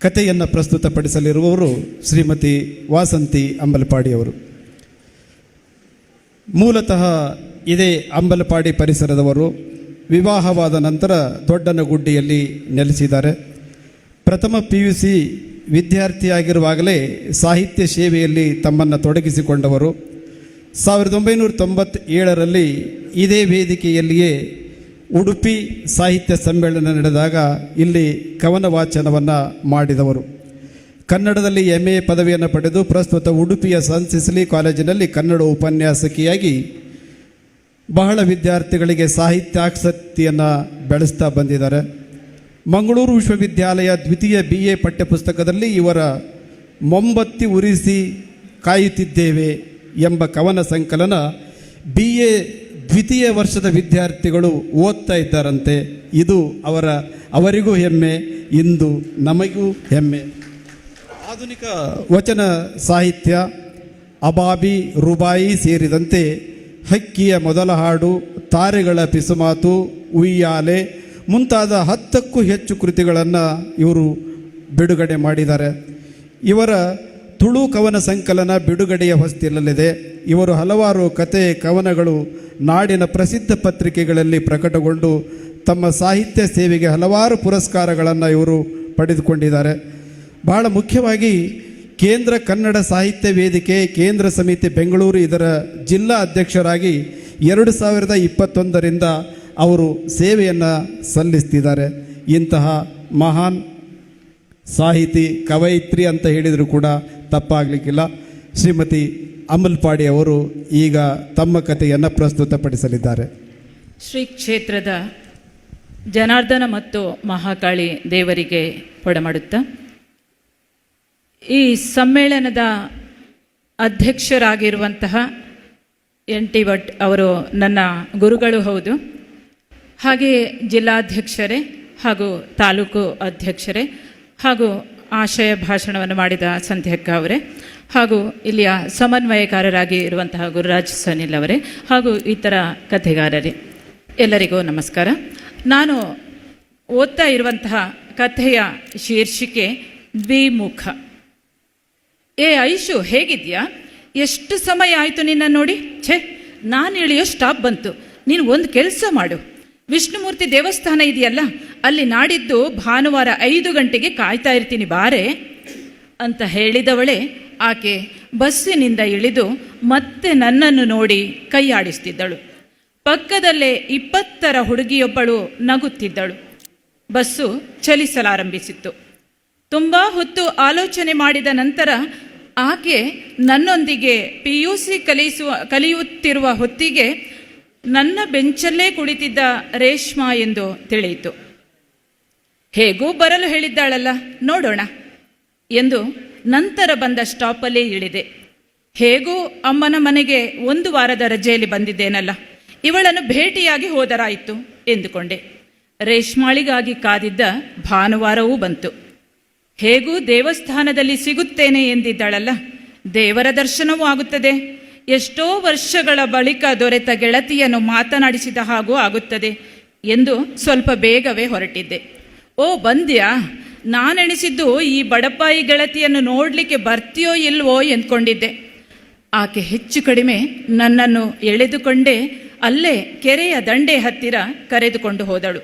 ಕಥೆಯನ್ನು ಪ್ರಸ್ತುತಪಡಿಸಲಿರುವವರು ಶ್ರೀಮತಿ ವಾಸಂತಿ ಅಂಬಲಪಾಡಿಯವರು. ಮೂಲತಃ ಇದೇ ಅಂಬಲಪಾಡಿ ಪರಿಸರದವರು ವಿವಾಹವಾದ ನಂತರ ದೊಡ್ಡನಗುಡ್ಡಿಯಲ್ಲಿ ನೆಲೆಸಿದ್ದಾರೆ. ಪ್ರಥಮ ಪಿ ಯು ಸಿ ವಿದ್ಯಾರ್ಥಿಯಾಗಿರುವಾಗಲೇ ಸಾಹಿತ್ಯ ಸೇವೆಯಲ್ಲಿ ತಮ್ಮನ್ನು ತೊಡಗಿಸಿಕೊಂಡವರು. ಸಾವಿರದ ಒಂಬೈನೂರ ತೊಂಬತ್ತೇಳರಲ್ಲಿ ಇದೇ ವೇದಿಕೆಯಲ್ಲಿಯೇ ಉಡುಪಿ ಸಾಹಿತ್ಯ ಸಮ್ಮೇಳನ ನಡೆದಾಗ ಇಲ್ಲಿ ಕವನ ವಾಚನವನ್ನು ಮಾಡಿದವರು. ಕನ್ನಡದಲ್ಲಿ ಎಂ ಎ ಪದವಿಯನ್ನು ಪಡೆದು ಪ್ರಸ್ತುತ ಉಡುಪಿಯ ಸನ್ ಸಿಸಿಲಿ ಕಾಲೇಜಿನಲ್ಲಿ ಕನ್ನಡ ಉಪನ್ಯಾಸಕಿಯಾಗಿ ಬಹಳ ವಿದ್ಯಾರ್ಥಿಗಳಿಗೆ ಸಾಹಿತ್ಯಾಸಕ್ತಿಯನ್ನು ಬೆಳೆಸ್ತಾ ಬಂದಿದ್ದಾರೆ. ಮಂಗಳೂರು ವಿಶ್ವವಿದ್ಯಾಲಯ ದ್ವಿತೀಯ ಬಿ ಎ ಪಠ್ಯಪುಸ್ತಕದಲ್ಲಿ ಇವರ ಮೊಂಬತ್ತಿ ಉರಿಸಿ ಕಾಯುತ್ತಿದ್ದೇವೆ ಎಂಬ ಕವನ ಸಂಕಲನ ಬಿ ಎ ದ್ವಿತೀಯ ವರ್ಷದ ವಿದ್ಯಾರ್ಥಿಗಳು ಓದ್ತಾ ಇದ್ದಾರಂತೆ, ಇದು ಅವರ, ಅವರಿಗೂ ಹೆಮ್ಮೆ, ಇಂದು ನಮಗೂ ಹೆಮ್ಮೆ. ಆಧುನಿಕ ವಚನ ಸಾಹಿತ್ಯ, ಅಬಾಬಿ, ರುಬಾಯಿ ಸೇರಿದಂತೆ ಹಕ್ಕಿಯ ಮೊದಲ ಹಾಡು, ತಾರೆಗಳ ಪಿಸುಮಾತು, ಉಯ್ಯಾಲೆ, ಮುಂತಾದ ಹತ್ತಕ್ಕೂ ಹೆಚ್ಚು ಕೃತಿಗಳನ್ನು ಇವರು ಬಿಡುಗಡೆ ಮಾಡಿದ್ದಾರೆ. ಇವರ ತುಳು ಕವನ ಸಂಕಲನ ಬಿಡುಗಡೆಯ ಹೊಸ್ತಿರಲಿದೆ. ಇವರು ಹಲವಾರು ಕತೆ ಕವನಗಳು, ನಾಡಿನ ಪ್ರಸಿದ್ಧ ಪತ್ರಿಕೆಗಳಲ್ಲಿ ಪ್ರಕಟಗೊಂಡು ತಮ್ಮ ಸಾಹಿತ್ಯ ಸೇವೆಗೆ ಹಲವಾರು ಪುರಸ್ಕಾರಗಳನ್ನು ಇವರು ಪಡೆದುಕೊಂಡಿದ್ದಾರೆ. ಬಹಳ ಮುಖ್ಯವಾಗಿ ಕೇಂದ್ರ ಕನ್ನಡ ಸಾಹಿತ್ಯ ವೇದಿಕೆ, ಕೇಂದ್ರ ಸಮಿತಿ ಬೆಂಗಳೂರು ಇದರ ಜಿಲ್ಲಾ ಅಧ್ಯಕ್ಷರಾಗಿ ಎರಡು ಸಾವಿರದ ಇಪ್ಪತ್ತೊಂದರಿಂದ ಅವರು ಸೇವೆಯನ್ನು ಸಲ್ಲಿಸ್ತಿದ್ದಾರೆ. ಇಂತಹ ಮಹಾನ್ ಸಾಹಿತಿ ಕವಯಿತ್ರಿ ಅಂತ ಹೇಳಿದರೂ ಕೂಡ ತಪ್ಪಾಗಲಿಕ್ಕಿಲ್ಲ. ಶ್ರೀಮತಿ ಅಮಲ್ಪಾಡಿ ಅವರು ಈಗ ತಮ್ಮ ಕಥೆಯನ್ನು ಪ್ರಸ್ತುತಪಡಿಸಲಿದ್ದಾರೆ. ಶ್ರೀ ಕ್ಷೇತ್ರದ ಜನಾರ್ದನ ಮತ್ತು ಮಹಾಕಾಳಿ ದೇವರಿಗೆ ಪೊಡಮಾಡುತ್ತಾ ಈ ಸಮ್ಮೇಳನದ ಅಧ್ಯಕ್ಷರಾಗಿರುವಂತಹ ಎನ್ ಟಿ ಭಟ್ ಅವರು ನನ್ನ ಗುರುಗಳು ಹೌದು. ಹಾಗೆಯೇ ಜಿಲ್ಲಾಧ್ಯಕ್ಷರೇ ಹಾಗೂ ತಾಲೂಕು ಅಧ್ಯಕ್ಷರೇ ಹಾಗೂ ಆಶಯ ಭಾಷಣವನ್ನು ಮಾಡಿದ ಸಂಧ್ಯಕ್ಕ ಅವರೇ, ಹಾಗೂ ಇಲ್ಲಿಯ ಸಮನ್ವಯಕಾರರಾಗಿ ಇರುವಂತಹ ಗುರುರಾಜ್ ಸನಿಲ್ ಅವರೇ, ಹಾಗೂ ಇತರ ಕಥೆಗಾರರೇ, ಎಲ್ಲರಿಗೂ ನಮಸ್ಕಾರ. ನಾನು ಓದ್ತಾ ಇರುವಂತಹ ಕಥೆಯ ಶೀರ್ಷಿಕೆ ದ್ವಿಮುಖ. ಏ ಐಶು, ಹೇಗಿದ್ಯಾ? ಎಷ್ಟು ಸಮಯ ಆಯಿತು ನಿನ್ನ ನೋಡಿ? ಛೇ, ನಾನು ಇಳಿಯೋ ಸ್ಟಾಪ್ ಬಂತು? ನೀನು ಒಂದು ಕೆಲಸ ಮಾಡು. ವಿಷ್ಣುಮೂರ್ತಿ ದೇವಸ್ಥಾನ ಇದೆಯಲ್ಲ, ಅಲ್ಲಿ ನಾಡಿದ್ದು ಭಾನುವಾರ ಐದು ಗಂಟೆಗೆ ಕಾಯ್ತಾ ಇರ್ತೀನಿ ಬಾರೆ ಅಂತ ಹೇಳಿದವಳೆ, ಆಕೆ ಬಸ್ಸಿನಿಂದ ಇಳಿದು ಮತ್ತೆ ನನ್ನನ್ನು ನೋಡಿ ಕೈಯಾಡಿಸ್ತಿದ್ದಳು. ಪಕ್ಕದಲ್ಲೇ ಇಪ್ಪತ್ತರ ಹುಡುಗಿಯೊಬ್ಬಳು ನಗುತ್ತಿದ್ದಳು. ಬಸ್ಸು ಚಲಿಸಲಾರಂಭಿಸಿತ್ತು. ತುಂಬ ಹೊತ್ತು ಆಲೋಚನೆ ಮಾಡಿದ ನಂತರ ಆಕೆ ನನ್ನೊಂದಿಗೆ ಪಿ ಯು ಸಿ ಕಲಿಸುವ ಕಲಿಯುತ್ತಿರುವ ಹೊತ್ತಿಗೆ ನನ್ನ ಬೆಂಚಲ್ಲೇ ಕುಳಿತಿದ್ದ ರೇಷ್ಮಾ ಎಂದು ತಿಳಿಯಿತು. ಹೇಗೂ ಬರಲು ಹೇಳಿದ್ದಾಳಲ್ಲ, ನೋಡೋಣ ಎಂದು ನಂತರ ಬಂದ ಸ್ಟಾಪಲ್ಲೇ ಇಳಿದೆ. ಹೇಗೂ ಅಮ್ಮನ ಮನೆಗೆ ಒಂದು ವಾರದ ರಜೆಯಲ್ಲಿ ಬಂದಿದ್ದೇನಲ್ಲ, ಇವಳನ್ನು ಭೇಟಿಯಾಗಿ ಹೋದರಾಯಿತು ಎಂದುಕೊಂಡೆ. ರೇಷ್ಮಾಳಿಗಾಗಿ ಕಾದಿದ್ದ ಭಾನುವಾರವೂ ಬಂತು. ಹೇಗೂ ದೇವಸ್ಥಾನದಲ್ಲಿ ಸಿಗುತ್ತೇನೆ ಎಂದಿದ್ದಾಳಲ್ಲ, ದೇವರ ದರ್ಶನವೂ ಆಗುತ್ತದೆ ಎಷ್ಟೋ ವರ್ಷಗಳ ಬಳಿಕ ದೊರೆತ ಗೆಳತಿಯನ್ನು ಮಾತನಾಡಿಸಿದ ಹಾಗೂ ಆಗುತ್ತದೆ ಎಂದು ಸ್ವಲ್ಪ ಬೇಗವೇ ಹೊರಟಿದ್ದೆ. ಓ ಬಂದ್ಯಾ, ನಾನೆಣಿಸಿದ್ದು ಈ ಬಡಪಾಯಿ ಗೆಳತಿಯನ್ನು ನೋಡಲಿಕ್ಕೆ ಬರ್ತೀಯೋ ಇಲ್ವೋ ಎಂದ್ಕೊಂಡಿದ್ದೆ. ಆಕೆ ಹೆಚ್ಚು ಕಡಿಮೆ ನನ್ನನ್ನು ಎಳೆದುಕೊಂಡೇ ಅಲ್ಲೇ ಕೆರೆಯ ದಂಡೆ ಹತ್ತಿರ ಕರೆದುಕೊಂಡು ಹೋದಳು.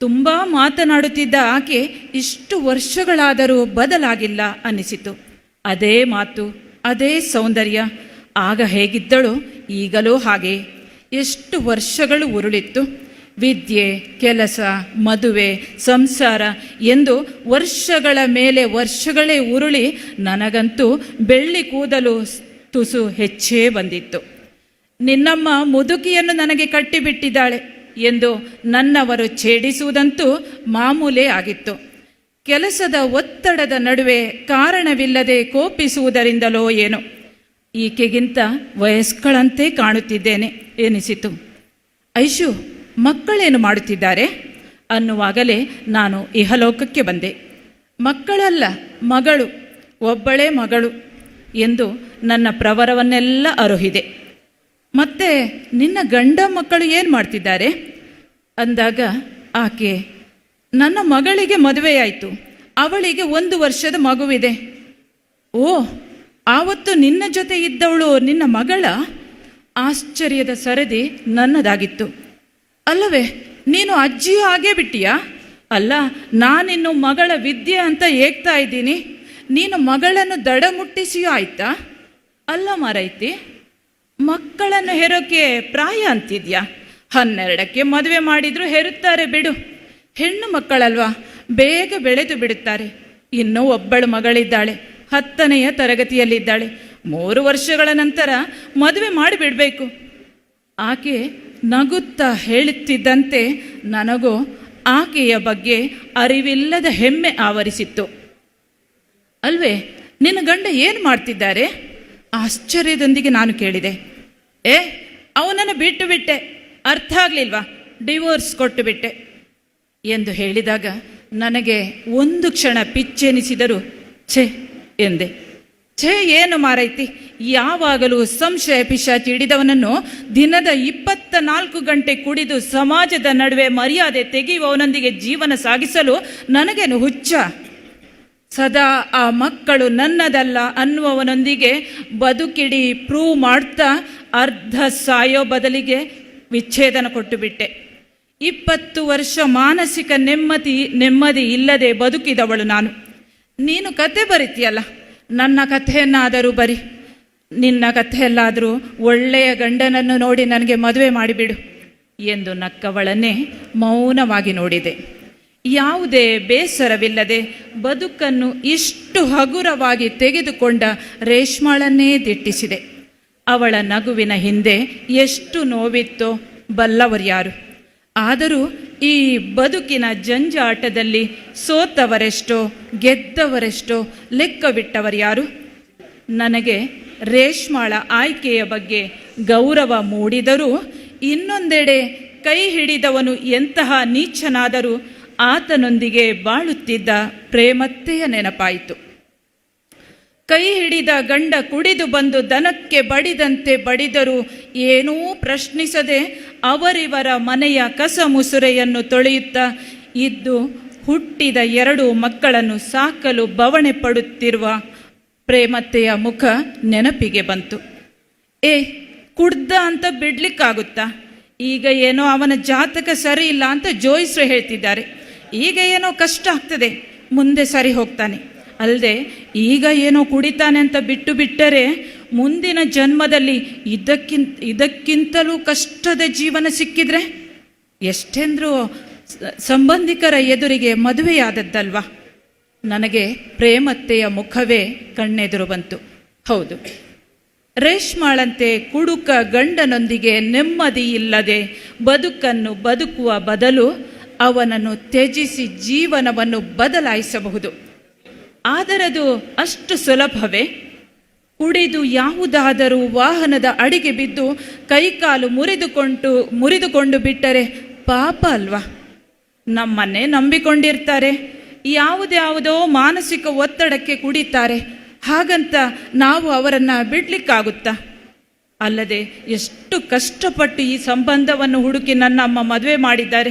ತುಂಬ ಮಾತನಾಡುತ್ತಿದ್ದ ಆಕೆ ಇಷ್ಟು ವರ್ಷಗಳಾದರೂ ಬದಲಾಗಿಲ್ಲ ಅನ್ನಿಸಿತು. ಅದೇ ಮಾತು, ಅದೇ ಸೌಂದರ್ಯ ಆಗ ಹೇಗಿದ್ದಳು? ಈಗಲೂ ಹಾಗೆ. ಎಷ್ಟು ವರ್ಷಗಳು ಉರುಳಿತ್ತು. ವಿದ್ಯೆ, ಕೆಲಸ, ಮದುವೆ, ಸಂಸಾರ ಎಂದು ವರ್ಷಗಳ ಮೇಲೆ ವರ್ಷಗಳೇ ಉರುಳಿ ನನಗಂತೂ ಬೆಳ್ಳಿ ಕೂದಲು ತುಸು ಹೆಚ್ಚೇ ಬಂದಿತ್ತು. ನಿನ್ನಮ್ಮ ಮುದುಕಿಯನ್ನು ನನಗೆ ಕಟ್ಟಿಬಿಟ್ಟಿದ್ದಾಳೆ ಎಂದು ನನ್ನವರು ಛೇಡಿಸುವುದಂತೂ ಮಾಮೂಲೇ ಆಗಿತ್ತು. ಕೆಲಸದ ಒತ್ತಡದ ನಡುವೆ ಕಾರಣವಿಲ್ಲದೆ ಕೋಪಿಸುವುದರಿಂದಲೋ ಏನೋ. ಈಕೆಗಿಂತ ವಯಸ್ಕಳಂತೆ ಕಾಣುತ್ತಿದ್ದೇನೆ ಎನಿಸಿತು. ಐಶು, ಮಕ್ಕಳೇನು ಮಾಡುತ್ತಿದ್ದಾರೆ? ಅನ್ನುವಾಗಲೇ ನಾನು ಇಹಲೋಕಕ್ಕೆ ಬಂದೆ. ಮಕ್ಕಳಲ್ಲ, ಮಗಳು, ಒಬ್ಬಳೇ ಮಗಳು ಎಂದು ನನ್ನ ಪ್ರವರವನ್ನೆಲ್ಲ ಅರುಹಿದೆ. ಮತ್ತೆ ನಿನ್ನ ಗಂಡ ಮಕ್ಕಳು ಏನು ಮಾಡ್ತಿದ್ದಾರೆ? ಅಂದಾಗ ಆಕೆ, ನನ್ನ ಮಗಳಿಗೆ ಮದುವೆಯಾಯಿತು, ಅವಳಿಗೆ ಒಂದು ವರ್ಷದ ಮಗುವಿದೆ. ಓ ಆವತ್ತು ನಿನ್ನ ಜೊತೆ ಇದ್ದವಳು ನಿನ್ನ ಮಗಳ? ಆಶ್ಚರ್ಯದ ಸರದಿ ನನ್ನದಾಗಿತ್ತು. ಅಲ್ಲವೇ, ನೀನು ಅಜ್ಜಿಯೂ ಆಗೇ ಬಿಟ್ಟಿಯಾ? ಅಲ್ಲ, ನಾನಿನ್ನು ಮಗಳ ವಿದ್ಯೆ ಅಂತ ಏಗ್ತಾ ಇದ್ದೀನಿ. ನೀನು ಮಗಳನ್ನು ದಡ ಮುಟ್ಟಿಸಿಯೂ ಆಯ್ತಾ? ಅಲ್ಲ ಮಾರೈತಿ, ಮಕ್ಕಳನ್ನು ಹೆರೋಕೆ ಪ್ರಾಯ ಅಂತಿದ್ಯಾ? ಹನ್ನೆರಡಕ್ಕೆ ಮದುವೆ ಮಾಡಿದ್ರು ಹೆರುತ್ತಾರೆ ಬಿಡು. ಹೆಣ್ಣು ಮಕ್ಕಳಲ್ವಾ, ಬೇಗ ಬೆಳೆದು ಬಿಡುತ್ತಾರೆ. ಇನ್ನೂ ಒಬ್ಬಳು ಮಗಳಿದ್ದಾಳೆ. ಹತ್ತನೆಯ ತರಗತಿಯಲ್ಲಿದ್ದಾಳೆ. ಮೂರು ವರ್ಷಗಳ ನಂತರ ಮದುವೆ ಮಾಡಿಬಿಡಬೇಕು. ಆಕೆ ನಗುತ್ತಾ ಹೇಳುತ್ತಿದ್ದಂತೆ ನನಗೂ ಆಕೆಯ ಬಗ್ಗೆ ಅರಿವಿಲ್ಲದ ಹೆಮ್ಮೆ ಆವರಿಸಿತ್ತು. ಅಲ್ವೇ, ನಿನ್ನ ಗಂಡ ಏನು ಮಾಡ್ತಿದ್ದಾರೆ? ಆಶ್ಚರ್ಯದೊಂದಿಗೆ ನಾನು ಕೇಳಿದೆ. ಏ, ಅವನನ್ನು ಬಿಟ್ಟು ಬಿಟ್ಟೆ. ಅರ್ಥ ಆಗಲಿಲ್ವಾ? ಡಿವೋರ್ಸ್ ಕೊಟ್ಟು ಬಿಟ್ಟೆ. ಎಂದು ಹೇಳಿದಾಗ ನನಗೆ ಒಂದು ಕ್ಷಣ ಪಿಚ್ಚೆನಿಸಿದರು, ಛೇ ಎಂದೆ. ಛೇ, ಏನು ಮಾರೈತಿ? ಯಾವಾಗಲೂ ಸಂಶಯ ಪಿಶಾಚಿ ಹಿಡಿದವನನ್ನು ದಿನದ ಇಪ್ಪತ್ತ ನಾಲ್ಕು ಗಂಟೆ ಕುಡಿದು ಸಮಾಜದ ನಡುವೆ ಮರ್ಯಾದೆ ತೆಗೆಯುವವನೊಂದಿಗೆ ಜೀವನ ಸಾಗಿಸಲು ನನಗೇನು ಹುಚ್ಚ? ಸದಾ ಆ ಮಕ್ಕಳು ನನ್ನದಲ್ಲ ಅನ್ನುವವನೊಂದಿಗೆ ಬದುಕಿಡಿ, ಪ್ರೂವ್ ಮಾಡ್ತಾ ಅರ್ಧ ಸಾಯೋ ಬದಲಿಗೆ ವಿಚ್ಛೇದನ ಕೊಟ್ಟು ಬಿಟ್ಟೆ. ಇಪ್ಪತ್ತು ವರ್ಷ ಮಾನಸಿಕ ನೆಮ್ಮದಿ ನೆಮ್ಮದಿ ಇಲ್ಲದೆ ಬದುಕಿದವಳು ನಾನು. ನೀನು ಕತೆ ಬರಿತೀಯಲ್ಲ, ನನ್ನ ಕಥೆಯನ್ನಾದರೂ ಬರಿ. ನಿನ್ನ ಕಥೆಯಲ್ಲಾದರೂ ಒಳ್ಳೆಯ ಗಂಡನನ್ನು ನೋಡಿ ನನಗೆ ಮದುವೆ ಮಾಡಿಬಿಡು ಎಂದು ನಕ್ಕವಳನ್ನೇ ಮೌನವಾಗಿ ನೋಡಿದೆ. ಯಾವುದೇ ಬೇಸರವಿಲ್ಲದೆ ಬದುಕನ್ನು ಇಷ್ಟು ಹಗುರವಾಗಿ ತೆಗೆದುಕೊಂಡ ರೇಷ್ಮಾಳನ್ನೇ ದಿಟ್ಟಿಸಿದೆ. ಅವಳ ನಗುವಿನ ಹಿಂದೆ ಎಷ್ಟು ನೋವಿತ್ತೋ ಬಲ್ಲವರ್ಯಾರು ಆದರೂ ಈ ಬದುಕಿನ ಜಂಜಾಟದಲ್ಲಿ ಸೋತವರೆಷ್ಟೋ, ಗೆದ್ದವರೆಷ್ಟೋ ಲೆಕ್ಕವಿಟ್ಟವರ್ಯಾರು ನನಗೆ ರೇಷ್ಮಾಳ ಆಯ್ಕೆಯ ಬಗ್ಗೆ ಗೌರವ ಮೂಡಿದರೂ ಇನ್ನೊಂದೆಡೆ ಕೈ ಹಿಡಿದವನು ಎಂತಹ ನೀಚನಾದರೂ ಆತನೊಂದಿಗೆ ಬಾಳುತ್ತಿದ್ದ ಪ್ರೇಮತ್ತೆಯ ನೆನಪಾಯಿತು. ಕೈ ಹಿಡಿದ ಗಂಡ ಕುಡಿದು ಬಂದು ದನಕ್ಕೆ ಬಡಿದಂತೆ ಬಡಿದರೂ ಏನೂ ಪ್ರಶ್ನಿಸದೆ ಅವರಿವರ ಮನೆಯ ಕಸ ಮುಸುರೆಯನ್ನು ತೊಳೆಯುತ್ತಾ ಇದ್ದು ಹುಟ್ಟಿದ ಎರಡು ಮಕ್ಕಳನ್ನು ಸಾಕಲು ಬವಣೆ ಪಡುತ್ತಿರುವ ಪ್ರೇಮತ್ತೆಯ ಮುಖ ನೆನಪಿಗೆ ಬಂತು. ಏ, ಕುಡ್ದ ಅಂತ ಬಿಡ್ಲಿಕ್ಕಾಗುತ್ತಾ? ಈಗ ಏನೋ ಅವನ ಜಾತಕ ಸರಿ ಇಲ್ಲ ಅಂತ ಜೋಯಿಸ್ರು ಹೇಳ್ತಿದ್ದಾರೆ. ಈಗ ಏನೋ ಕಷ್ಟ ಆಗ್ತದೆ. ಮುಂದೆ ಸರಿ ಹೋಗ್ತಾನೆ. ಅಲ್ಲದೆ ಈಗ ಏನೋ ಕುಡಿತಾನೆ ಅಂತ ಬಿಟ್ಟು ಬಿಟ್ಟರೆ ಮುಂದಿನ ಜನ್ಮದಲ್ಲಿ ಇದಕ್ಕಿಂತ, ಇದಕ್ಕಿಂತಲೂ ಕಷ್ಟದ ಜೀವನ ಸಿಕ್ಕಿದ್ರೆ ಎಷ್ಟೆಂದ್ರೂ ಸಂಬಂಧಿಕರ ಎದುರಿಗೆ ಮದುವೆಯಾದದ್ದಲ್ವಾ? ನನಗೆ ಪ್ರೇಮತ್ತೆಯ ಮುಖವೇ ಕಣ್ಣೆದುರು ಬಂತು. ಹೌದು. ರೇಷ್ಮಾಳಂತೆ ಕುಡುಕ ಗಂಡನೊಂದಿಗೆ ನೆಮ್ಮದಿ ಇಲ್ಲದೆ ಬದುಕನ್ನು ಬದುಕುವ ಬದಲು ಅವನನ್ನು ತ್ಯಜಿಸಿ ಜೀವನವನ್ನು ಬದಲಾಯಿಸಬಹುದು. ಆದರದು ಅಷ್ಟು ಸುಲಭವೇ? ಕುಡಿದು ಯಾವುದಾದರೂ ವಾಹನದ ಅಡಿಗೆ ಬಿದ್ದು ಕೈಕಾಲು ಮುರಿದುಕೊಂಡು ಮುರಿದುಕೊಂಡು ಬಿಟ್ಟರೆ ಪಾಪ ಅಲ್ವಾ? ನಮ್ಮನ್ನೇ ನಂಬಿಕೊಂಡಿರ್ತಾರೆ. ಯಾವುದ್ಯಾವುದೋ ಮಾನಸಿಕ ಒತ್ತಡಕ್ಕೆ ಕುಡಿತಾರೆ. ಹಾಗಂತ ನಾವು ಅವರನ್ನು ಬಿಡ್ಲಿಕ್ಕಾಗುತ್ತಾ? ಅಲ್ಲದೆ ಎಷ್ಟು ಕಷ್ಟಪಟ್ಟು ಈ ಸಂಬಂಧವನ್ನು ಹುಡುಕಿ ನನ್ನ ಅಮ್ಮ ಮದುವೆ ಮಾಡಿದ್ದಾರೆ.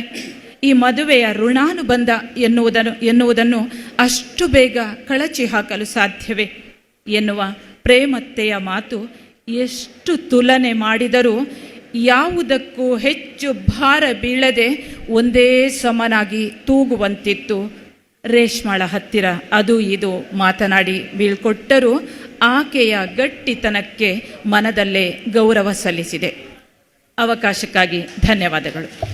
ಈ ಮದುವೆಯ ಋಣಾನುಬಂಧ ಎನ್ನುವುದನ್ನು ಎನ್ನುವುದನ್ನು ಅಷ್ಟು ಬೇಗ ಕಳಚಿ ಹಾಕಲು ಸಾಧ್ಯವೇ? ಎನ್ನುವ ಪ್ರೇಮತ್ತೆಯ ಮಾತು ಎಷ್ಟು ತುಲನೆ ಮಾಡಿದರೂ ಯಾವುದಕ್ಕೂ ಹೆಚ್ಚು ಭಾರ ಬೀಳದೆ ಒಂದೇ ಸಮನಾಗಿ ತೂಗುವಂತಿತ್ತು. ರೇಷ್ಮಳ ಹತ್ತಿರ ಅದು ಇದು ಮಾತನಾಡಿ ಬೀಳ್ಕೊಟ್ಟರೂ ಆಕೆಯ ಗಟ್ಟಿತನಕ್ಕೆ ಮನದಲ್ಲೇ ಗೌರವ ಸಲ್ಲಿಸಿದೆ. ಅವಕಾಶಕ್ಕಾಗಿ ಧನ್ಯವಾದಗಳು.